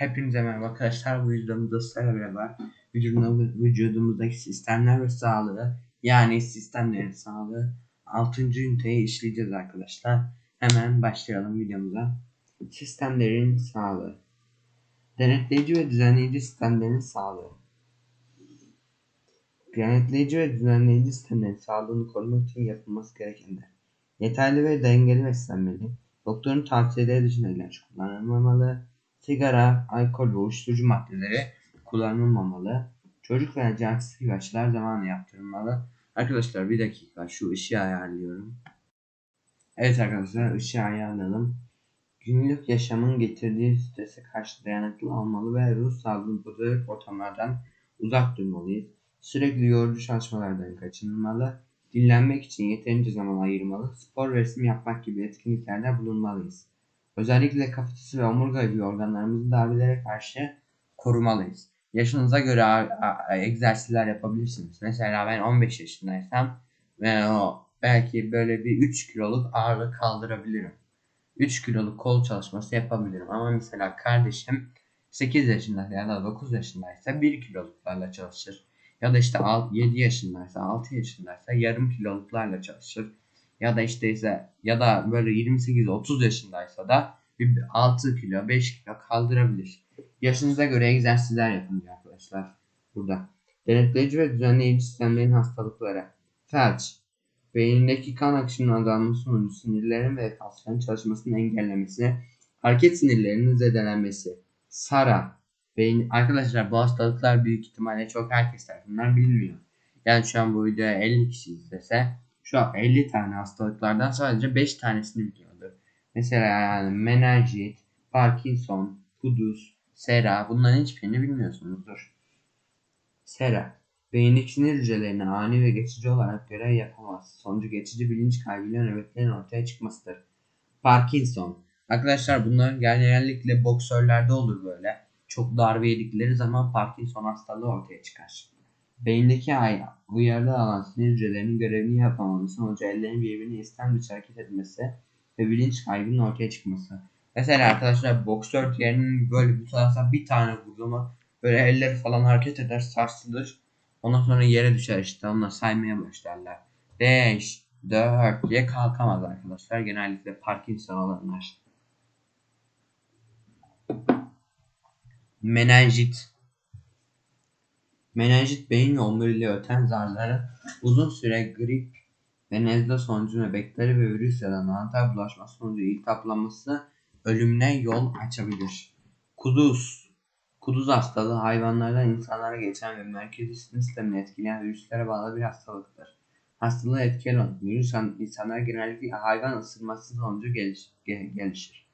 Hepinize merhaba arkadaşlar. Bu videomuzda sizlerle beraber vücudumuz- vücudumuzdaki sistemler ve sağlığı yani sistemlerin sağlığı 6. üniteyi işleyeceğiz arkadaşlar. Hemen başlayalım videomuza. Sistemlerin sağlığı. Denetleyici ve düzenleyici sistemlerin sağlığı. Denetleyici ve düzenleyici sistemlerin sağlığını korumak için yapılması gerekenler. Yeterli ve dengeli beslenmeli. Doktorun tavsiyeleri dışında ilaç kullanılmamalı. Sigara, alkol ve uyuşturucu maddeleri kullanılmamalı. Çocuk ve acil ilaçlar zamanla yaptırılmalı. Arkadaşlar bir dakika şu ışığı ayarlıyorum. Evet arkadaşlar ışığı ayarladım. Günlük yaşamın getirdiği strese karşı dayanıklı olmalı ve ruh sağlığını bozacak ortamlardan uzak durmalıyız. Sürekli yorucu çalışmalardan kaçınılmalı. Dinlenmek için yeterince zaman ayırmalı. Spor resim yapmak gibi etkinliklerde bulunmalıyız. Özellikle kafatası ve omurga gibi organlarımızı darbelere karşı korumalıyız. Yaşınıza göre egzersizler yapabilirsiniz. Mesela ben 15 yaşındaysam ve o belki böyle bir 3 kiloluk ağırlık kaldırabilirim. 3 kiloluk kol çalışması yapabilirim. Ama mesela kardeşim 8 yaşında ya da 9 yaşındaysa 1 kiloluklarla çalışır. Ya da işte 7 yaşındaysa 6 yaşındaysa yarım kiloluklarla çalışır. Ya da işte ise ya da böyle 28-30 yaşındaysa da bir 6 kilo 5 kilo kaldırabilir. Yaşınıza göre egzersizler yapın arkadaşlar. Burada. Denetleyici ve düzenleyici sistemlerin hastalıkları. Felç. Beyindeki kan akışının azalması sonucu sinirlerin ve kasların çalışmasını engellemesi. Hareket sinirlerinin zedelenmesi. Sara. Beyin, arkadaşlar bu hastalıklar büyük ihtimalle çok herkes tarafından bilinmiyor. Yani şu an bu videoya 50 kişi izlese şu an 50 tane hastalıklardan sadece 5 tanesini biliyordur. Mesela yani menenjit, Parkinson, kuduz, sera bunların hiçbirini bilmiyorsunuzdur. Sera beyindeki sinir hücrelerine ani ve geçici olarak görev yapamaz. Sonucu geçici bilinç kaybıyla nöbetlerin ortaya çıkmasıdır. Parkinson Arkadaşlar bunlar genellikle boksörlerde olur böyle. Çok darbe yedikleri zaman Parkinson hastalığı ortaya çıkar. Beyindeki uyarılı alan sinir hücrelerinin görevini yapamaması sonucu ellerin birbirine istem dışı hareket etmesi ve bilinç kaybının ortaya çıkması. Mesela arkadaşlar boksör yerinin böyle bir tarafta bir tane vurdu mu böyle elleri falan hareket eder sarsılır. Ondan sonra yere düşer işte onlar saymaya başlarlar. 5, 4 diye kalkamaz arkadaşlar. Genellikle Parkinson olanlar. Menenjit Menenjit beyin yollarıyla öten zarları uzun süre grip ve nezle sonucu bakteri ve virüs ya da mantar bulaşması sonucu iltihaplanması ölümüne yol açabilir. Kuduz Kuduz hastalığı hayvanlardan insanlara geçen ve merkezi sistemini etkileyen virüslere bağlı bir hastalıktır. Hastalığı etkili olan virüs insanlar genellikle hayvan ısırması sonucu geliş, ge- gelişir.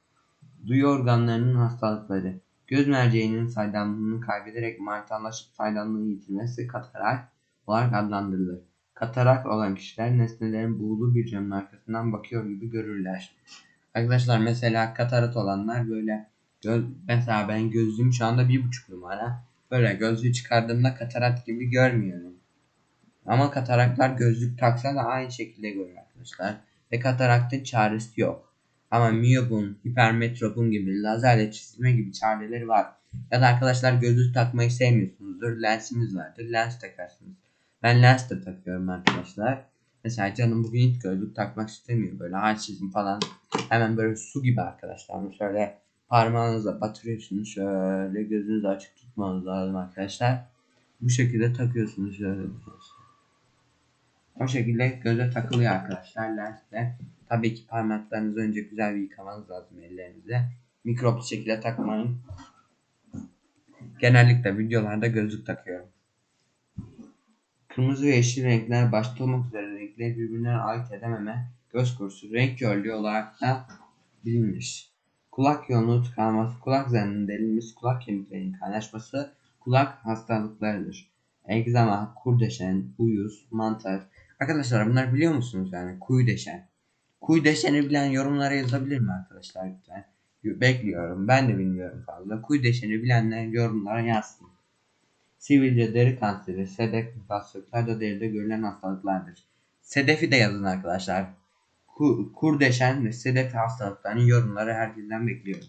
Duyu organlarının hastalıkları Göz merceğinin saydamlığını kaybederek mantarlaşıp saydamlığını yitirmesi katarak olarak adlandırılır. Katarak olan kişiler nesnelerin buğulu bir camın arkasından bakıyor gibi görürler. Arkadaşlar mesela katarat olanlar böyle göz, mesela ben gözlüğüm şu anda bir buçuk numara. Böyle gözlüğü çıkardığımda katarat gibi görmüyorum. Ama kataraklar gözlük taksa da aynı şekilde görür arkadaşlar. Ve kataraktın çaresi yok. Ama miyopun, hipermetropun gibi lazerle çizilme gibi çareleri var. Ya da arkadaşlar gözlük takmayı sevmiyorsunuzdur. Lensiniz vardır. Lens takarsınız. Ben lens de takıyorum arkadaşlar. Mesela canım bugün hiç gözlük takmak istemiyor. Böyle ağaç çizim falan. Hemen böyle su gibi arkadaşlar. Şöyle parmağınızla batırıyorsunuz. Şöyle gözünüzü açık tutmanız lazım arkadaşlar. Bu şekilde takıyorsunuz şöyle. O şekilde göze takılıyor arkadaşlar lensle. Tabii ki parmaklarınızı önce güzel bir yıkamanız lazım ellerinizle. Mikroplu şekilde takmayın. Genellikle videolarda gözlük takıyorum. Kırmızı ve yeşil renkler başta olmak üzere renkleri birbirine ait edememe göz kursu renk körlüğü olarak da bilinmiş. Kulak yolunu tıkanması, kulak zarının delinmesi, kulak kemiklerinin kaynaşması kulak hastalıklarıdır. Egzama, kurdeşen, uyuz, mantar. Arkadaşlar bunlar biliyor musunuz yani kuyu deşen? Kuyu deşeni bilen yorumlara yazabilir mi arkadaşlar lütfen? Bekliyorum. Ben de bilmiyorum fazla. Kuyu deşeni bilenler yorumlara yazsın. Sivilce, deri kanseri, sedef, hastalıklar da deride görülen hastalıklardır. Sedefi de yazın arkadaşlar. Ku, kurdeşen ve sedef hastalıklarının yorumları herkesten bekliyorum.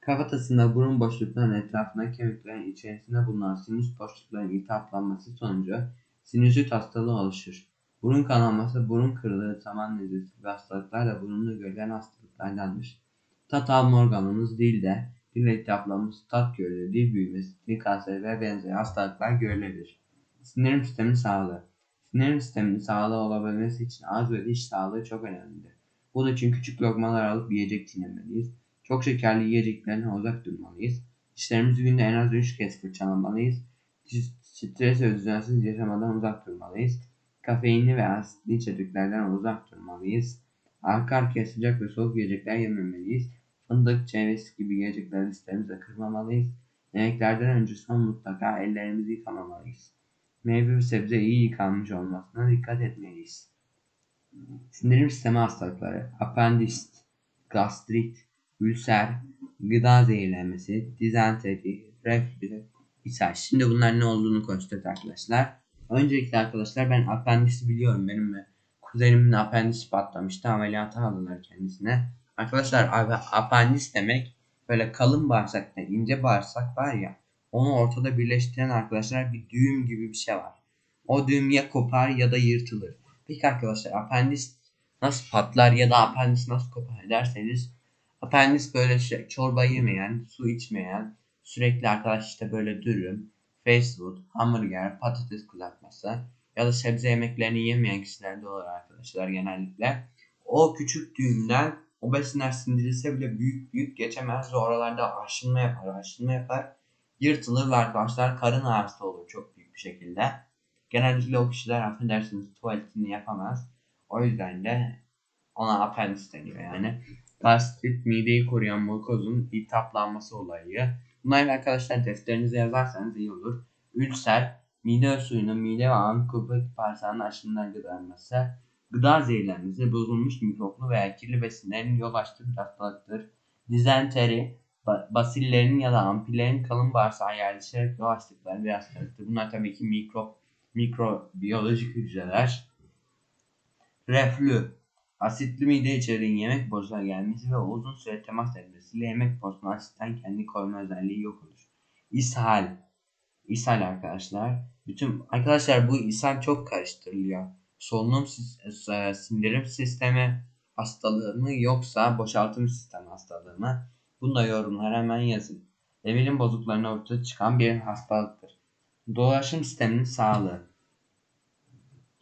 Kafatasında burun boşluklarının etrafında kemiklerin içerisinde bulunan sinüs boşluklarının iltihaplanması sonucu sinüzit hastalığı oluşur. Burun kanalması, burun kırığı, saman nezlesi gibi hastalıklar da burunla görülen hastalıklardandır. Tat alma organımız dilde dil iltihaplanması, tat görülür, dil büyümesi, dil kanseri ve benzeri hastalıklar görülebilir. Sindirim sistemi sağlığı Sindirim sisteminin sağlığı olabilmesi için ağız ve diş sağlığı çok önemlidir. Bu için küçük lokmalar alıp yiyecek çiğnemeliyiz. Çok şekerli yiyeceklerden uzak durmalıyız. Dişlerimizi günde en az 3 kez fırçalamalıyız. Stres ve düzensiz yaşamadan uzak durmalıyız. Kafeinli ve asitli içeriklerden uzak durmalıyız. Arka arkaya sıcak ve soğuk yiyecekler yememeliyiz. Fındık, ceviz gibi yiyecekleri dişlerimize kırmamalıyız. Yemeklerden önce son mutlaka ellerimizi yıkamamalıyız. Meyve ve sebze iyi yıkanmış olmasına dikkat etmeliyiz. Sindirim sistemi hastalıkları, apendisit, gastrit, ülser, gıda zehirlenmesi, dizenteri, reflü, ishal. Şimdi bunlar ne olduğunu konuşacağız arkadaşlar. Öncelikle arkadaşlar ben apendisi biliyorum. Benim ve kuzenimin apendisi patlamıştı. Ameliyata aldılar kendisine. Arkadaşlar apendis demek böyle kalın bağırsakta ince bağırsak var ya onu ortada birleştiren arkadaşlar bir düğüm gibi bir şey var. O düğüm ya kopar ya da yırtılır. Peki arkadaşlar apendis nasıl patlar ya da apendis nasıl kopar derseniz apendis böyle şey, çorba yemeyen, su içmeyen, sürekli arkadaş işte böyle dürüm, fast food, hamburger, patates kızartması ya da sebze yemeklerini yemeyen kişilerde olur arkadaşlar genellikle. O küçük düğümden o besinler sindirilse bile büyük büyük geçemez ve oralarda aşınma yapar, aşınma yapar. Yırtılır ve arkadaşlar karın ağrısı olur çok büyük bir şekilde. Genellikle o kişiler affedersiniz tuvaletini yapamaz. O yüzden de ona apendis deniyor yani. Gastrit, mideyi koruyan mukozun iltihaplanması olayı. Bunları arkadaşlar defterinize yazarsanız iyi olur. Ülser, mide suyunun mide ve ağın köpek bağırsağının aşımından gıdalanması, gıda zehirlenmesi, bozulmuş mikroplu veya kirli besinlerin yol açtığı bir hastalıktır. Dizenteri, basillerin ya da ampillerin kalın bağırsağa yerleşerek yol açtıkları bir hastalıktır. Bunlar tabii ki mikrop, mikrobiyolojik hücreler. Reflü, asitli mide içeriğinin yemek borusuna gelmesi ve uzun süre temas etmesiyle yemek borusuna asitten kendi koruma özelliği yok olur. İshal, ishal arkadaşlar. Bütün arkadaşlar bu ishal çok karıştırılıyor. Solunum e, sindirim sistemi hastalığı mı yoksa boşaltım sistemi hastalığı mı? Bunu da yorumlara hemen yazın. Emilim bozukluklarına ortaya çıkan bir hastalıktır. Dolaşım sisteminin sağlığı.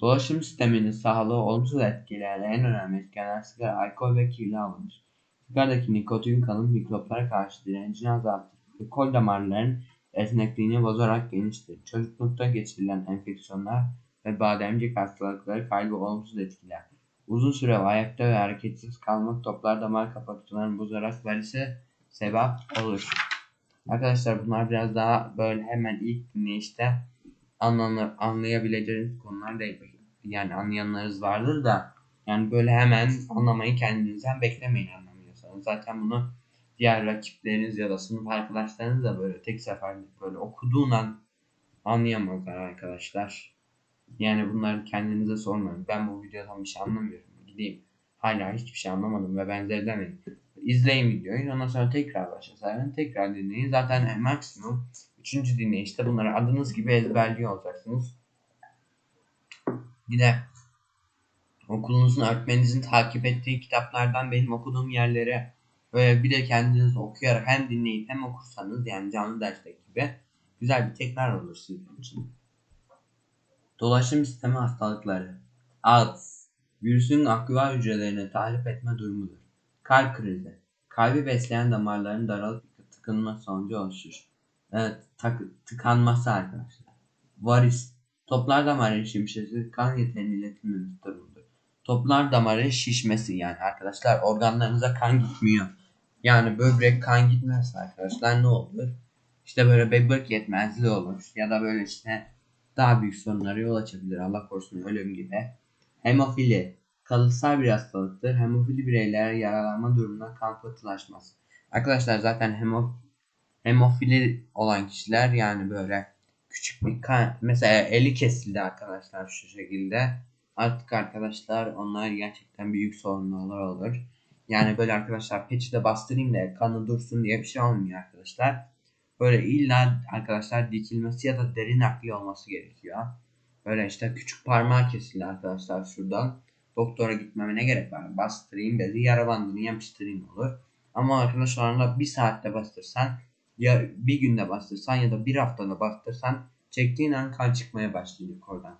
Dolaşım sisteminin sağlığı olumsuz etkileyen en önemli etkenler sigara, alkol ve kirli alınır. Sigaradaki nikotin kanın mikroplara karşı direncini azaltır ve kol damarlarının esnekliğini bozarak geniştir. Çocuklukta geçirilen enfeksiyonlar ve bademcik hastalıkları kalbi olumsuz etkiler. Uzun süre ayakta ve hareketsiz kalmak toplar damar kapatıcılarını bozarak varise sebep olur. Arkadaşlar bunlar biraz daha böyle hemen ilk dinleyişte anlanır, anlayabileceğiniz konular değil. Yani anlayanlarınız vardır da yani böyle hemen anlamayı kendinizden beklemeyin anlamıyorsanız. Zaten bunu diğer rakipleriniz ya da sınıf arkadaşlarınız da böyle tek seferde böyle okuduğundan anlayamazlar arkadaşlar. Yani bunları kendinize sormayın. Ben bu videodan bir şey anlamıyorum. Gideyim. Hala hiçbir şey anlamadım ve benzeri demeyin. İzleyin videoyu. Ondan sonra tekrar başlasın. Tekrar dinleyin. Zaten maksimum 3. dinleyişte bunları adınız gibi ezberliyor olacaksınız. De okulunuzun öğretmeninizin takip ettiği kitaplardan benim okuduğum yerlere böyle bir de kendiniz okuyarak hem dinleyip hem okursanız yani canlı derste gibi güzel bir tekrar olur sizin için. Dolaşım sistemi hastalıkları. AIDS. Virüsün aktiva hücrelerine tahrip etme durumudur. Kalp krizi. Kalbi besleyen damarların daralıp tıkanma sonucu oluşur. Evet, tıkanması arkadaşlar. Varis. Toplar damarı şişmesi kan yeterinin iletilmemesi durumudur. Toplar damarı şişmesi yani arkadaşlar organlarınıza kan gitmiyor. Yani böbrek kan gitmezse arkadaşlar ne olur? İşte böyle böbrek yetmezliği olur. Ya da böyle işte daha büyük sorunlara yol açabilir. Allah korusun ölüm gibi. Hemofili kalıtsal bir hastalıktır. Hemofili bireyler yaralanma durumunda kan pıhtılaşmaz. Arkadaşlar zaten hemof hemofili olan kişiler yani böyle küçük bir kan mesela eli kesildi arkadaşlar şu şekilde. Artık arkadaşlar onlar gerçekten büyük sorunlar olur. Yani böyle arkadaşlar peçete bastırayım da kanı dursun diye bir şey olmuyor arkadaşlar. Böyle illa arkadaşlar dikilmesi ya da derin nakli olması gerekiyor. Böyle işte küçük parmağı kesildi arkadaşlar şuradan. Doktora gitmeme ne gerek var? Bastırayım bezi yara bandını yapıştırayım olur. Ama arkadaşlar onda bir saatte bastırsan ya bir günde bastırsan ya da bir haftada bastırsan çektiğin an kan çıkmaya başlayacak oradan.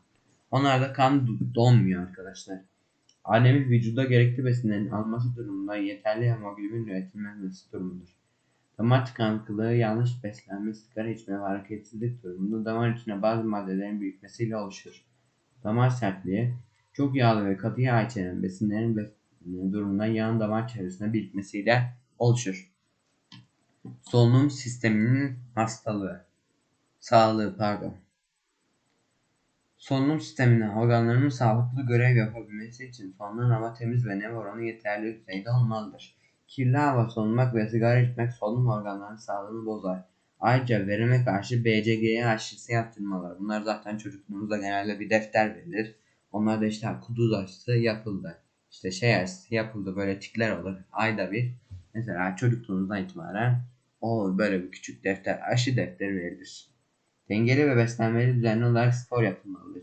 Onlarda kan donmuyor arkadaşlar. Annemin vücuda gerekli besinlerin alması durumunda yeterli hemoglobin üretilmemesi durumudur. Damar tıkanıklığı, yanlış beslenme, sigara içme ve hareketsizlik durumunda damar içine bazı maddelerin birikmesiyle oluşur. Damar sertliği, çok yağlı ve katı yağ içeren besinlerin besinleri durumunda yağın damar çevresine birikmesiyle oluşur. Solunum sisteminin hastalığı, sağlığı pardon. Solunum sisteminin organlarının sağlıklı görev yapabilmesi için solunan hava temiz ve nem oranı yeterli düzeyde olmalıdır. Kirli hava solumak ve sigara içmek solunum organlarının sağlığını bozar. Ayrıca verime karşı BCG aşısı yaptırmaları. Bunlar zaten çocukluğumuzda genelde bir defter verilir. Onlar da işte kuduz aşısı yapıldı. İşte şey aşısı yapıldı böyle tikler olur. Ayda bir. Mesela çocukluğumuzdan itibaren o böyle bir küçük defter aşı defteri verilir. Dengeli ve beslenmeli düzenli olarak spor yapılmalıdır.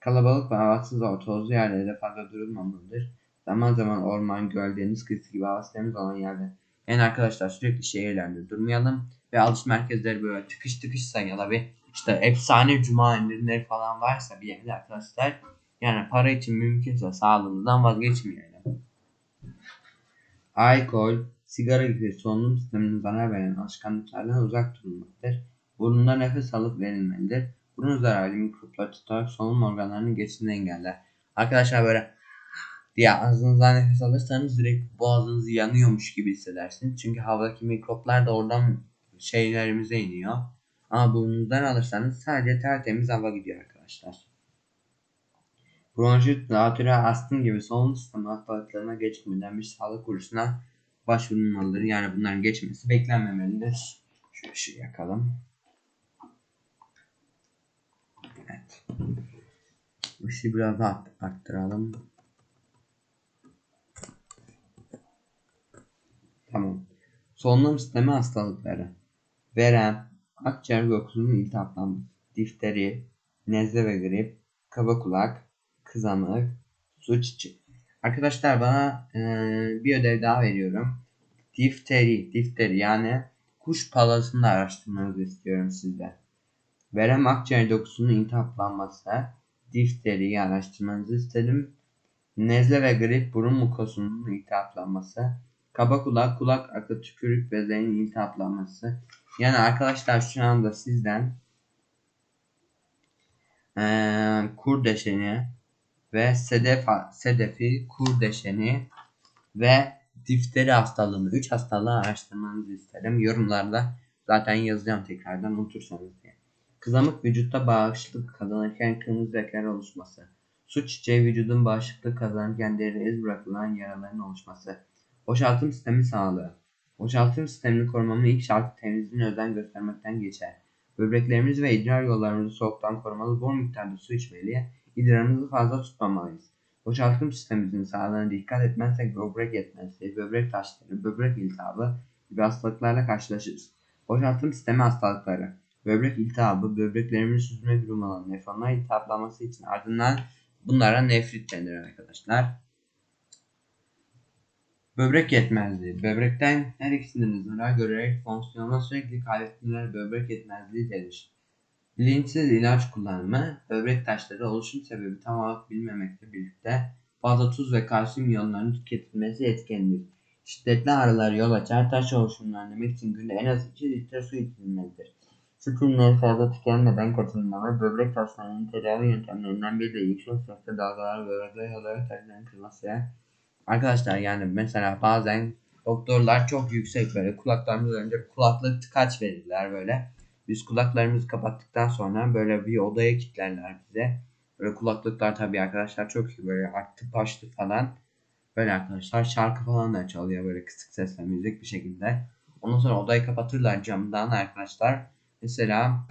Kalabalık ve havatsız orta yerlerde fazla durulmamalıdır. Zaman zaman orman, göl, deniz kıyısı gibi havası temiz olan yerde. Yani arkadaşlar sürekli şehirlerde durmayalım ve alış merkezleri böyle tıkış tıkışsa ya da bir işte efsane cuma indirimleri falan varsa bir yerde arkadaşlar yani para için mümkünse sağlığımızdan vazgeçmeyelim. Alkol, sigara gibi solunum sisteminin zarar veren alışkanlıklardan uzak durulmalıdır. Burnunda nefes alıp verilmelidir. Burun zararlı mikroplar tutarak solunum organlarının geçişini engeller. Arkadaşlar böyle diye ağzınızdan nefes alırsanız direkt boğazınız yanıyormuş gibi hissedersiniz. Çünkü havadaki mikroplar da oradan şeylerimize iniyor. Ama burnunuzdan alırsanız sadece tertemiz hava gidiyor arkadaşlar. Bronşit, zatürre, astım gibi solunum sistemi hastalıklarına geçmeden bir sağlık kursuna başvurulmalıdır. Yani bunların geçmesi beklenmemelidir. Şöyle şey yakalım. Evet. Işığı biraz daha arttıralım. Tamam. Solunum sistemi hastalıkları. Verem, akciğer dokusunun iltihaplanması, difteri, nezle ve grip, kaba kulak, kızamık, su çiçeği. Arkadaşlar bana e, bir ödev daha veriyorum. Difteri, difteri yani kuş palasını araştırmanızı istiyorum sizden. Verem akciğer dokusunun iltihaplanması, difteriyi araştırmanızı istedim. Nezle ve grip burun mukosunun iltihaplanması, kaba kulak, kulak akı, tükürük bezlerinin iltihaplanması. Yani arkadaşlar şu anda sizden ee, kur deşeni ve sedef, sedefi, kur deşeni ve difteri hastalığını, 3 hastalığı araştırmanızı isterim. Yorumlarda zaten yazacağım tekrardan unutursanız diye. Kızamık vücutta bağışıklık kazanırken kırmızı lekeler oluşması. Su çiçeği vücudun bağışıklık kazanırken deride iz bırakılan yaraların oluşması. Boşaltım sistemi sağlığı. Boşaltım sistemini korumanın ilk şartı temizliğine özen göstermekten geçer. Böbreklerimiz ve idrar yollarımızı soğuktan korumalı, bol miktarda su içmeli, idrarımızı fazla tutmamalıyız. Boşaltım sistemimizin sağlığına dikkat etmezsek böbrek yetmezliği, böbrek taşları, böbrek iltihabı gibi hastalıklarla karşılaşırız. Boşaltım sistemi hastalıkları. Böbrek iltihabı, böbreklerimizin süzme durumu olan nefronlar iltihaplanması için ardından bunlara nefrit denir arkadaşlar. Böbrek yetmezliği. Böbrekten her ikisinden zarar görerek fonksiyonuna sürekli kaybetmeler böbrek yetmezliği denir. Bilinçsiz ilaç kullanımı, böbrek taşları oluşum sebebi tam olarak bilmemekle birlikte fazla tuz ve kalsiyum iyonlarının tüketilmesi etkendir. Şiddetli ağrılar yol açar, taş oluşumunu önlemek için günde en az 2 litre su içilmelidir. Süt ürünleri fazla tükenmeden katılmalı, böbrek taşlarının tedavi yöntemlerinden biri de yüksek sesle dalgalar böbrekler olarak taşların kırması. Arkadaşlar yani mesela bazen doktorlar çok yüksek böyle kulaklarımız önce kulaklık tıkaç verirler böyle. Biz kulaklarımızı kapattıktan sonra böyle bir odaya kilitlerler bize. Böyle kulaklıklar tabii arkadaşlar çok iyi böyle arttı paştı falan. Böyle arkadaşlar şarkı falan da çalıyor böyle kısık sesle müzik bir şekilde. Ondan sonra odayı kapatırlar camdan arkadaşlar. Mesela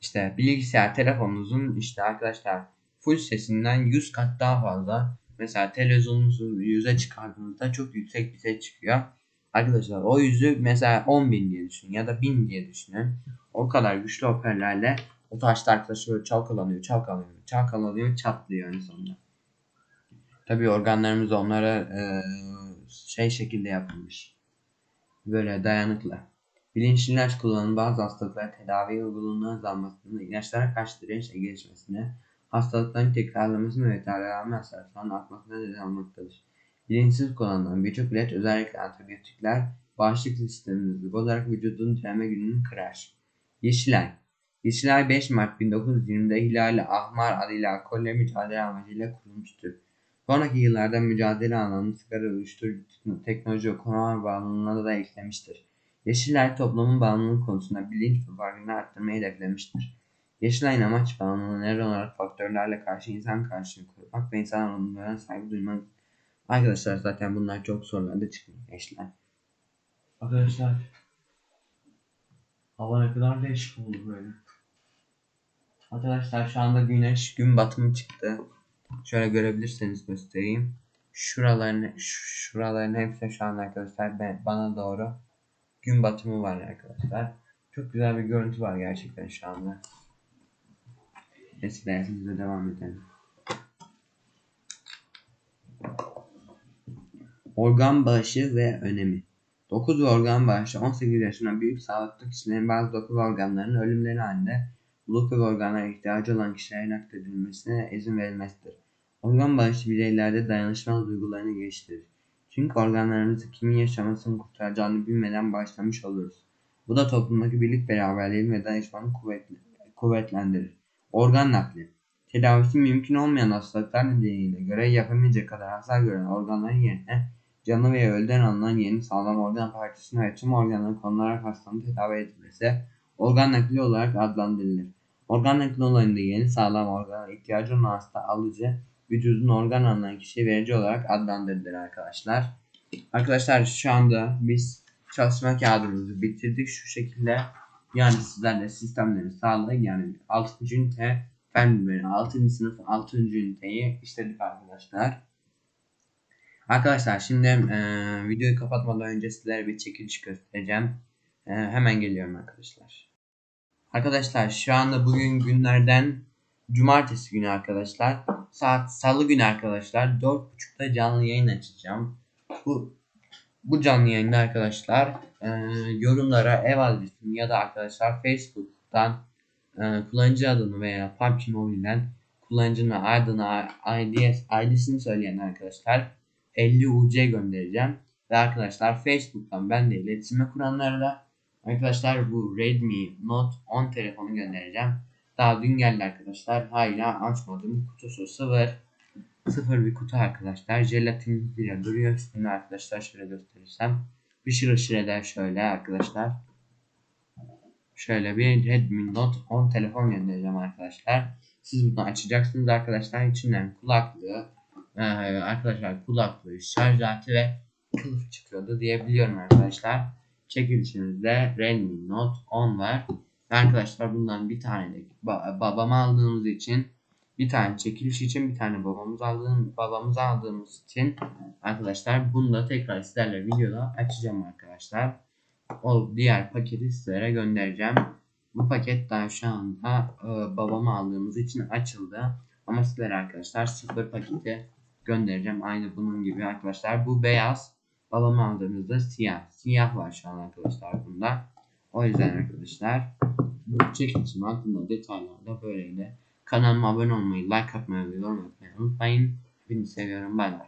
işte bilgisayar telefonunuzun işte arkadaşlar full sesinden 100 kat daha fazla mesela televizyonunuzu yüze çıkardığınızda çok yüksek bir ses çıkıyor. Arkadaşlar o yüzü mesela 10.000 diye düşünün ya da 1000 diye düşünün. O kadar güçlü hoparlörlerle o taşta arkadaşlar böyle çalkalanıyor, çalkalanıyor, çalkalanıyor, çatlıyor en sonunda. Tabi organlarımız onlara e, şey şekilde yapılmış. Böyle dayanıklı. Bilinçli ilaç kullanımı bazı hastalıklara tedavi uygulığının azalmasını, ilaçlara karşı dirençle gelişmesine, hastalıkların tekrarlamasını ve tedavi hasarlarının artmasına neden olmaktadır. Bilinçsiz kullanılan birçok ilaç özellikle antibiyotikler bağışıklık sistemimizi bozarak vücudun direnme gücünü kırar. Yeşilay Yeşilay 5 Mart 1920'de Hilal Ahmar adıyla alkolle mücadele amacıyla kurulmuştur. Sonraki yıllarda mücadele alanı sigara uyuşturucu teknoloji ve konular bağımlılığına da eklemiştir. Yeşilay toplumun bağımlılık konusunda bilinç ve farkını arttırmayı hedeflemiştir. Yeşilay'ın amaç bağımlılığı neden olarak faktörlerle karşı insan karşılığı korumak ve insan alımlarına saygı duymak. Arkadaşlar zaten bunlar çok sorularda çıkıyor Yeşilay. Arkadaşlar hava ne kadar değişik oldu böyle. Arkadaşlar şu anda güneş gün batımı çıktı. Şöyle görebilirseniz göstereyim. Şuraların şuraların hepsi şu an arkadaşlar ben, bana doğru gün batımı var arkadaşlar. Çok güzel bir görüntü var gerçekten şu anda. Neyse dersimize devam edelim. Organ bağışı ve önemi. 9 organ bağışı 18 yaşına büyük sağlıklı kişilerin bazı dokuz organlarının ölümleri halinde buluk ve organlara ihtiyacı olan kişilere nakledilmesine izin verilmesidir. Organ bağışı bireylerde dayanışma duygularını geliştirir. Çünkü organlarımızı kimin yaşamasını kurtaracağını bilmeden başlamış oluruz. Bu da toplumdaki birlik beraberliği ve dayanışmanı kuvvetlendirir. Organ nakli Tedavisi mümkün olmayan hastalıklar nedeniyle görev yapamayacak kadar hasar gören organların yerine canlı veya ölüden alınan yeni sağlam organ parçasını ve tüm organların konularak hastanın tedavi edilmesi organ nakli olarak adlandırılır. Organ nakli olayında yeni sağlam organa ihtiyacı olan hasta alıcı vücudun organ alınan kişi verici olarak adlandırılır arkadaşlar. Arkadaşlar şu anda biz çalışma kağıdımızı bitirdik şu şekilde. Yani sizlerle sistemleri sağladık. Yani 6. ünite fen bilimleri 6. sınıf 6. üniteyi işledik arkadaşlar. Arkadaşlar şimdi e, videoyu kapatmadan önce sizlere bir çekiliş göstereceğim. E, hemen geliyorum arkadaşlar. Arkadaşlar şu anda bugün günlerden cumartesi günü arkadaşlar. Saat salı günü arkadaşlar 4.30'da canlı yayın açacağım. Bu bu canlı yayında arkadaşlar e, yorumlara ev adresini ya da arkadaşlar Facebook'tan e, kullanıcı adını veya PUBG Mobile'den kullanıcının adını IDS, ID'sini söyleyen arkadaşlar 50 UC göndereceğim. Ve arkadaşlar Facebook'tan ben de iletişime kuranlara da arkadaşlar bu Redmi Note 10 telefonu göndereceğim. Daha dün geldi arkadaşlar. Hala açmadım. Kutusu sıfır. Sıfır bir kutu arkadaşlar. Jelatin bile duruyor üstünde arkadaşlar. Şöyle gösterirsem. Bir şıra şıra şöyle arkadaşlar. Şöyle bir Redmi Note 10 telefon göndereceğim arkadaşlar. Siz bunu açacaksınız arkadaşlar. İçinden kulaklığı, ee, arkadaşlar kulaklığı, şarj aleti ve kılıf çıkıyordu diyebiliyorum arkadaşlar. Çekilişimizde Redmi Note 10 var. Arkadaşlar bundan bir tane de babama aldığımız için bir tane çekiliş için bir tane babamız aldığım babamız aldığımız için arkadaşlar bunu da tekrar sizlerle videoda açacağım arkadaşlar. O diğer paketi sizlere göndereceğim. Bu paket daha şu anda e, babama aldığımız için açıldı. Ama sizlere arkadaşlar sıfır paketi göndereceğim. Aynı bunun gibi arkadaşlar. Bu beyaz. Babama aldığımızda siyah. Siyah var şu an arkadaşlar bunda. O yüzden arkadaşlar bu çekilişim hakkında detaylar da böyleydi. Kanalıma abone olmayı, like atmayı ve yorum atmayı unutmayın. Hepinizi seviyorum. Bay bay.